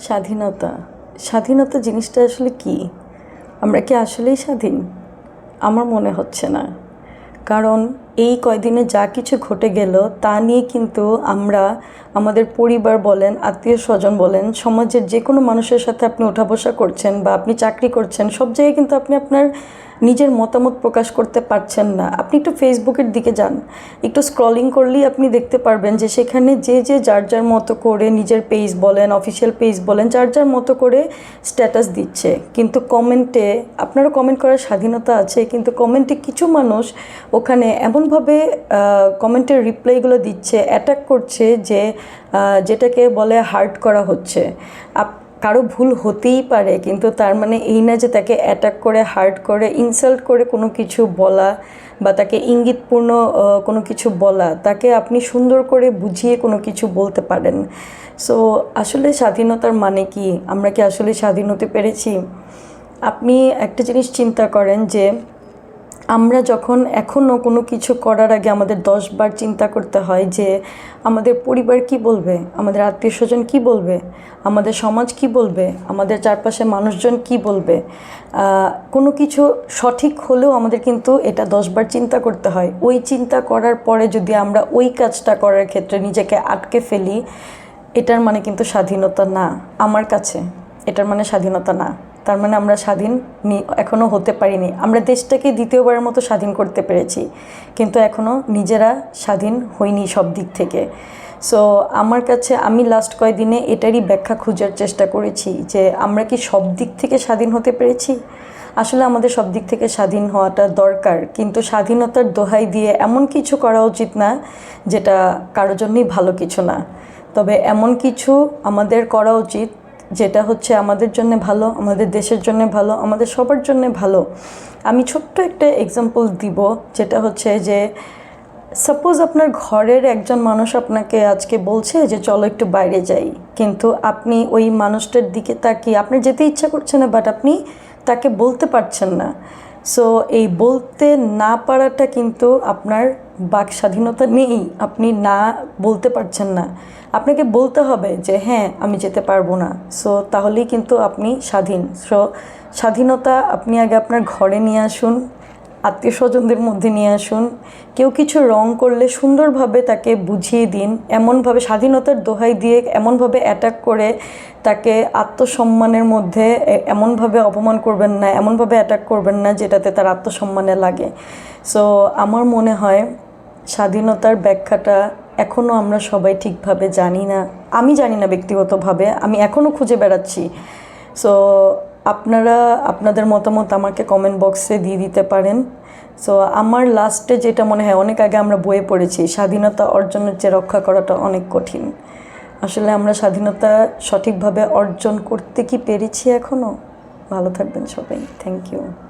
স্বাধীনতা। স্বাধীনতা জিনিসটা আসলে কি? আমরা কি আসলেই স্বাধীন? আমার মনে হচ্ছে না। কারণ এই কয়দিনে যা কিছু ঘটে গেল, তা নিয়ে কিন্তু আমরা, আমাদের পরিবার বলেন আত্মীয় স্বজন বলেন, সমাজের যে কোনো মানুষের সাথে আপনি ওঠা বসা করছেন বা আপনি চাকরি করছেন, সব জায়গায় কিন্তু আপনি আপনার নিজের মতামত প্রকাশ করতে পারছেন না। আপনি একটু ফেসবুকের দিকে যান। একটু স্ক্রলিং করলেই আপনি দেখতে পারবেন যে সেখানে যে যে, যার যার মতো করে নিজের পেজ বলেন অফিসিয়াল পেজ বলেন, যার যার মতো করে স্ট্যাটাস দিচ্ছে। কিন্তু কমেন্টে আপনারও কমেন্ট করার স্বাধীনতা আছে, কিন্তু কমেন্টে কিছু মানুষ ওখানে এমনভাবে কমেন্টের রিপ্লাইগুলো দিচ্ছে অ্যাটাক করছে যে যেটাকে বলে হার্ট করা হচ্ছে। আপ কারও ভুল হতেই পারে, কিন্তু তার মানে এই না যে তাকে অ্যাটাক করে হার্ট করে ইনসাল্ট করে কোনো কিছু বলা বা তাকে ইঙ্গিতপূর্ণ কোনো কিছু বলা, তাকে আপনি সুন্দর করে বুঝিয়ে কোনো কিছু বলতে পারেন। সো আসলে স্বাধীনতার মানে কি? আমরা কি আসলে স্বাধীন হতে পেরেছি? আপনি একটা জিনিস চিন্তা করেন যে আমরা যখন এখনও কোনো কিছু করার আগে আমাদের দশবার চিন্তা করতে হয় যে আমাদের পরিবার কি বলবে? আমাদের আত্মীয় স্বজন কী বলবে? আমাদের সমাজ কি বলবে? আমাদের চারপাশে মানুষজন কি বলবে? কোনো কিছু সঠিক হলেও আমাদের কিন্তু এটা দশবার চিন্তা করতে হয়। ওই চিন্তা করার পরে যদি আমরা ওই কাজটা করার ক্ষেত্রে নিজেকে আটকে ফেলি, এটার মানে কিন্তু স্বাধীনতা না, আমার কাছে। এটার মানে স্বাধীনতা না। তার মানে আমরা স্বাধীন এখনও হতে পারিনি। আমরা দেশটাকে দ্বিতীয়বারের মতো স্বাধীন করতে পেরেছি, কিন্তু এখনও নিজেরা স্বাধীন হইনি সব দিক থেকে। সো আমার কাছে আমি লাস্ট কয়েকদিনে এটারই ব্যাখ্যা খোঁজার চেষ্টা করেছি যে আমরা কি সব দিক থেকে স্বাধীন হতে পেরেছি? আসলে আমাদের সব দিক থেকে স্বাধীন হওয়াটা দরকার, কিন্তু স্বাধীনতার দোহাই দিয়ে এমন কিছু করা উচিত না যেটা কারোর জন্যই ভালো কিছু না। তবে এমন কিছু আমাদের করা উচিত যেটা হচ্ছে আমাদের জন্য ভালো, আমাদের দেশের জন্য ভালো, আমাদের সবার জন্য ভালো। আমি ছোট্ট একটা এক্সাম্পল দিব, যেটা হচ্ছে যে সাপোজ আপনার ঘরের একজন মানুষ আপনাকে আজকে বলছে যে, চলো একটু বাইরে যাই। কিন্তু আপনি ওই মানুষটার দিকে তাকিয়ে আপনার যেতে ইচ্ছা করছে না বাট আপনি তাকে বলতে পারছেন না। সো এই বলতে না পারাটা কিন্তু আপনার বাক স্বাধীনতা নেই, আপনি না বলতে পারছেন না। আপনাকে বলতে হবে যে হ্যাঁ আমি যেতে পারব না। সো তাহলেই কিন্তু আপনি স্বাধীন। সো স্বাধীনতা আপনি আগে আপনার ঘরে নিয়ে আসুন আত্মীয় স্বজনদের মধ্যে নিয়ে আসুন। কেউ কিছু রং করলে সুন্দরভাবে তাকে বুঝিয়ে দিন, এমনভাবে স্বাধীনতার দোহাই দিয়ে, এমনভাবে অ্যাটাক করে তাকে আত্মসম্মানের মধ্যে এমনভাবে অপমান করবেন না, এমনভাবে অ্যাটাক করবেন না যেটাতে তার আত্মসম্মানে লাগে। সো আমার মনে হয় স্বাধীনতার ব্যাখ্যাটা এখনও আমরা সবাই ঠিকভাবে জানি না। আমি জানি না ব্যক্তিগতভাবে, আমি এখনও খুঁজে বেড়াচ্ছি। সো আপনারা, আপনাদের মতামত আমাকে কমেন্ট বক্সে দিয়ে দিতে পারেন। সো আমার লাস্টে যেটা মনে হয়, অনেক আগে আমরা বইয়ে পড়েছি, স্বাধীনতা অর্জনের যে রক্ষা করাটা অনেক কঠিন। আসলে আমরা স্বাধীনতা সঠিকভাবে অর্জন করতে কি পেরেছি এখনও ভালো থাকবেন সবাই। Thank you